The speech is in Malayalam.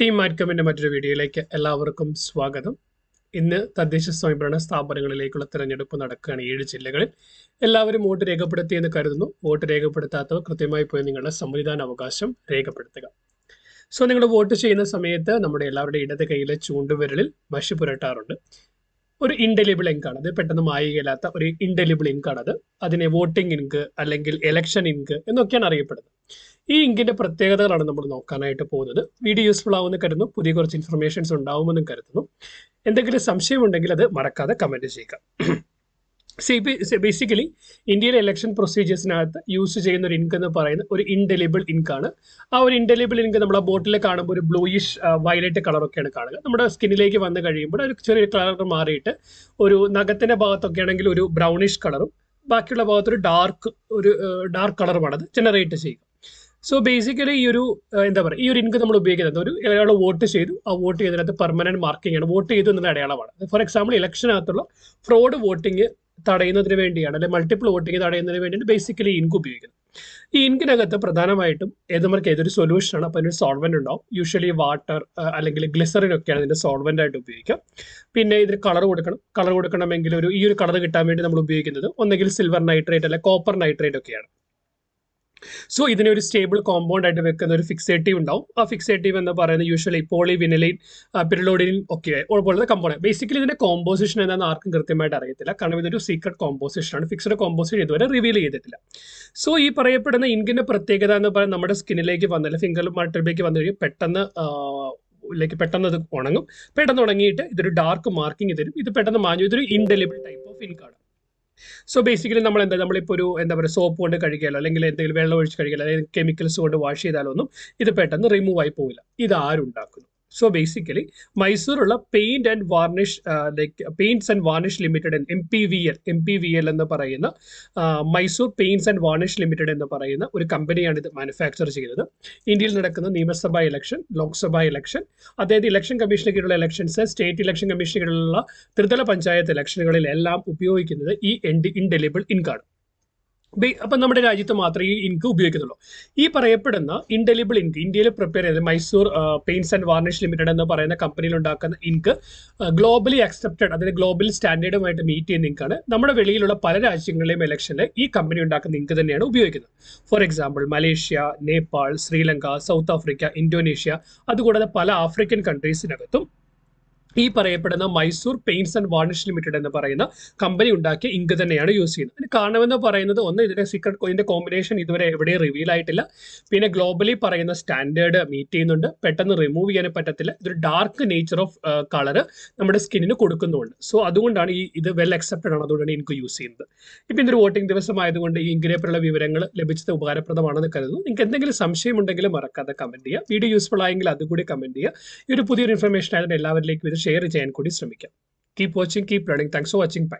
ടീം മാറ്റമിന്റെ മറ്റൊരു വീഡിയോയിലേക്ക് എല്ലാവർക്കും സ്വാഗതം. ഇന്ന് തദ്ദേശ സ്വയംഭരണ സ്ഥാപനങ്ങളിലേക്കുള്ള തിരഞ്ഞെടുപ്പ് നടക്കുകയാണ് ഏഴ് ജില്ലകളിൽ. എല്ലാവരും വോട്ട് രേഖപ്പെടുത്തിയെന്ന് കരുതുന്നു. വോട്ട് രേഖപ്പെടുത്താത്തവർ കൃത്യമായി പോയി നിങ്ങളുടെ സമ്മതിദാന അവകാശം രേഖപ്പെടുത്തുക. സോ നിങ്ങൾ വോട്ട് ചെയ്യുന്ന സമയത്ത് നമ്മുടെ എല്ലാവരുടെ ഇടത് കൈയിലെ ചൂണ്ടുവിരലിൽ മഷി പുരട്ടാറുണ്ട്. ഒരു ഇൻഡെലിബിൾ ആണ്. അത് പെട്ടെന്ന് മായുകയില്ലാത്ത ഒരു ഇൻഡെലിബിൾ ഇങ്ക് ആണ് അത്. അതിനെ വോട്ടിംഗ് ഇങ്ക് അല്ലെങ്കിൽ എലക്ഷൻ ഇങ്ക് എന്നൊക്കെയാണ് അറിയപ്പെടുന്നത്. ഈ ഇങ്കിന്റെ പ്രത്യേകതകളാണ് നമ്മൾ നോക്കാനായിട്ട് പോകുന്നത്. വീഡിയോ യൂസ്ഫുൾ ആവുമെന്ന് കരുതുന്നു. പുതിയ കുറച്ച് ഇൻഫർമേഷൻസ് ഉണ്ടാവുമെന്നും കരുതുന്നു. എന്തെങ്കിലും സംശയമുണ്ടെങ്കിൽ അത് മറക്കാതെ കമന്റ് ചെയ്യുക. സി ബേസിക്കലി ഇന്ത്യയിലെ ഇലക്ഷൻ പ്രൊസീജിയേഴ്സിനകത്ത് യൂസ് ചെയ്യുന്ന ഒരു ഇങ്ക് എന്ന് പറയുന്ന ഒരു ഇൻഡെലിബിൾ ഇങ്ക് ആണ്. ആ ഒരു ഇൻഡെലിബിൾ ഇൻക് നമ്മൾ ആ ബോട്ടിൽ കാണുമ്പോൾ ഒരു ബ്ലൂയിഷ് വയലറ്റ് കളറൊക്കെയാണ് കാണുക. നമ്മുടെ സ്കിന്നിലേക്ക് വന്നു കഴിയുമ്പോൾ ഒരു ചെറിയ കളർ മാറിയിട്ട് ഒരു നഖത്തിന്റെ ഭാഗത്തൊക്കെ ആണെങ്കിൽ ഒരു ബ്രൗണിഷ് കളറും ബാക്കിയുള്ള ഭാഗത്ത് ഒരു ഡാർക്ക് ഒരു ഡാർക്ക് കളറുമാണ് അത് ജനറേറ്റ് ചെയ്യുക. സോ ബേസിക്കലി ഈ ഒരു എന്താ പറയുക ഈ ഒരു ഇൻക് നമ്മൾ ഉപയോഗിക്കുന്നത് ഒരു ഒരാൾ വോട്ട് ചെയ്തു ആ വോട്ട് ചെയ്തതിനകത്ത് പെർമനന്റ് മാർക്കിംഗ് ആണ്. വോട്ട് ചെയ്തു എന്നുള്ള അടയാളമാണ്. ഫോർ എക്സാമ്പിൾ ഇലക്ഷനകത്തുള്ള ഫ്രോഡ് വോട്ടിംഗ് തടയുന്നതിന് വേണ്ടിയാണ് അല്ലെങ്കിൽ മൾട്ടിപ്പിൾ വോട്ടിംഗ് തടയുന്നതിന് വേണ്ടിയാണ് ബേസിക്കലി ഇൻക് ഉപയോഗിക്കുന്നത്. ഈ ഇൻകിനകത്ത് പ്രധാനമായിട്ടും ഏതുമാർക്ക് ഏതൊരു സൊല്യൂഷനാണ് അപ്പോൾ അതിനൊരു സോൾവെന്റ് ഉണ്ടാവും. യൂഷ്വലി വാട്ടർ അല്ലെങ്കിൽ ഗ്ലിസറിൻ ഒക്കെയാണ് ഇതിന്റെ സോൾവെന്റ് ആയിട്ട് ഉപയോഗിക്കുക. പിന്നെ ഇതിന് കളർ കൊടുക്കണം. കളർ കൊടുക്കണമെങ്കിൽ ഒരു ഈ ഒരു കളർ കിട്ടാൻ വേണ്ടി നമ്മൾ ഉപയോഗിക്കുന്നത് ഒന്നെങ്കിൽ സിൽവർ നൈട്രേറ്റ് അല്ലെങ്കിൽ കോപ്പർ നൈട്രേറ്റ് ഒക്കെയാണ്. സോ ഇതിനെ ഒരു സ്റ്റേബിൾ കോമ്പൗണ്ട് ആയിട്ട് വെക്കുന്ന ഒരു ഫിക്സേറ്റീവ് ഉണ്ടാവും. ആ ഫിക്സേറ്റീവ് എന്ന് പറയുന്നത് യൂഷ്വലി പോളി വിനലൈൻ പിരലോഡിൻ ഒക്കെ പോലത്തെ കമ്പോണന്റ് ബേസിക്കലി ഇതിന്റെ കോമ്പോസിഷൻ എന്താണെന്ന് ആർക്കും കൃത്യമായിട്ട് അറിയത്തില്ല. കാരണം ഇതൊരു സീക്രട്ട് കോമ്പോസിഷൻ ആണ്. ഫിക്സഡ് കോമ്പോസിഷൻ ഇതുവരെ റിവീൽ ചെയ്തിട്ടില്ല. സോ ഈ പറയപ്പെടുന്ന ഇൻകിന്റെ പ്രത്യേകത എന്ന് പറയുന്നത് നമ്മുടെ സ്കിന്നിലേക്ക് വന്നില്ല? ഫിംഗർ മട്ടിലേക്ക് വന്നു കഴിഞ്ഞാൽ പെട്ടെന്ന് ലൈക്ക് പെട്ടെന്ന് അത് ഉണങ്ങും. പെട്ടെന്ന് ഉണങ്ങിയിട്ട് ഇതൊരു ഡാർക്ക് മാർക്കിംഗ് തരും ഇത് പെട്ടെന്ന് മാഞ്ഞു. ഇതൊരു ഇൻഡെലിബിൾ ടൈപ്പ് ഓഫ് ഇൻകാണ് സോ ബേസിക്കലി നമ്മൾ എന്താ നമ്മളിപ്പോൾ ഒരു എന്താ പറയുക സോപ്പ് കൊണ്ട് കഴുകിയാലോ അല്ലെങ്കിൽ എന്തെങ്കിലും വെള്ളം ഒഴിച്ച് കഴുകിയാലോ അല്ലെങ്കിൽ കെമിക്കൽസ് കൊണ്ട് വാഷ് ചെയ്താലോ ഒന്നും ഇത് പെട്ടെന്ന് റിമൂവ് ആയി പോവില്ല. ഇത് ആരുണ്ടാക്കുന്നു? So basically മൈസൂറുള്ള paint and varnish like paints and varnish limited M P V L M P V L എന്ന് പറയുന്ന Mysore paints and varnish limited എന്ന് പറയുന്ന ഒരു കമ്പനിയാണ് ഇത് മാനുഫാക്ചർ ചെയ്യുന്നത്. ഇന്ത്യയിൽ നടക്കുന്ന നിയമസഭാ ഇലക്ഷൻ ലോക്സഭാ ഇലക്ഷൻ അതായത് ഇലക്ഷൻ കമ്മീഷന് കീഴിലുള്ള ഇലക്ഷൻസ് സ്റ്റേറ്റ് ഇലക്ഷൻ കമ്മീഷന് കീഴിലുള്ള ത്രിതല പഞ്ചായത്ത് ഇലക്ഷനുകളിലെല്ലാം ഉപയോഗിക്കുന്നത് ഈ ഇൻഡെലിബിൾ ഇൻകാണ് അപ്പം നമ്മുടെ രാജ്യത്ത് മാത്രമേ ഈ ഇൻക് ഉപയോഗിക്കുന്നുള്ളൂ ഈ പറയപ്പെടുന്ന ഇൻഡെലിബിൾ ഇൻക് ഇന്ത്യയിൽ പ്രിപ്പയർ ചെയ്ത് Mysore paints and varnish limited എന്ന് പറയുന്ന കമ്പനിയിൽ ഉണ്ടാക്കുന്ന ഇൻക് ഗ്ലോബലി അക്സെപ്റ്റഡ് അതിന് ഗ്ലോബൽ സ്റ്റാൻഡേർഡുമായിട്ട് മീറ്റ് ചെയ്യുന്ന ഇൻകാണ് നമ്മുടെ വെളിയിലുള്ള പല രാജ്യങ്ങളിലെയും ഇലക്ഷനിൽ ഈ കമ്പനി ഉണ്ടാക്കുന്ന ഇൻക് തന്നെയാണ് ഉപയോഗിക്കുന്നത്. For example Malaysia Nepal Sri Lanka south Africa Indonesia അതുകൂടാതെ പല ആഫ്രിക്കൻ കൺട്രീസിനകത്തും ഈ പറയപ്പെടുന്ന Mysore paints and varnish limited എന്ന് പറയുന്ന കമ്പനി ഉണ്ടാക്കിയ ഇങ്ക് തന്നെയാണ് യൂസ് ചെയ്യുന്നത്. അതിന് കാരണമെന്ന് പറയുന്നത് ഒന്ന് ഇതിന്റെ സീക്രട്ട് കോയിന്റെ കോമ്പിനേഷൻ ഇതുവരെ എവിടെയും റിവീൽ ആയിട്ടില്ല. പിന്നെ ഗ്ലോബലി പറയുന്ന സ്റ്റാൻഡേർഡ് മീറ്റ് ചെയ്യുന്നുണ്ട്. പെട്ടെന്ന് റിമൂവ് ചെയ്യാൻ പറ്റത്തില്ല. ഇതൊരു ഡാർക്ക് നേച്ചർ ഓഫ് കളർ നമ്മുടെ സ്കിന്നിന് കൊടുക്കുന്നുണ്ട്. സോ അതുകൊണ്ടാണ് ഈ ഇത് വെൽ അക്സെപ്റ്റഡ് ആണ്. അതുകൊണ്ടാണ് എനിക്ക് യൂസ് ചെയ്യുന്നത്. ഇപ്പം ഇതൊരു വോട്ടിംഗ് ദിവസമായതുകൊണ്ട് ഈ ഇങ്കിനെ പോലുള്ള വിവരങ്ങൾ ലഭിച്ചത് ഉപകാരപ്രദമാണെന്ന് കരുതുന്നു. നിങ്ങൾക്ക് എന്തെങ്കിലും സംശയം ഉണ്ടെങ്കിൽ മറക്കാതെ കമന്റ് ചെയ്യുക. വീഡിയോ യൂസ്ഫുൾ ആയെങ്കിൽ അതുകൂടി കമന്റ് ചെയ്യുക. ഈ ഒരു പുതിയൊരു ഇൻഫർമേഷൻ ആയതുകൊണ്ട് എല്ലാവരിലേക്കും ഇത് ഷെയർ ചെയ്യാൻ കൂടി ശ്രമിക്കാം. Keep watching keep learning thanks for watching bye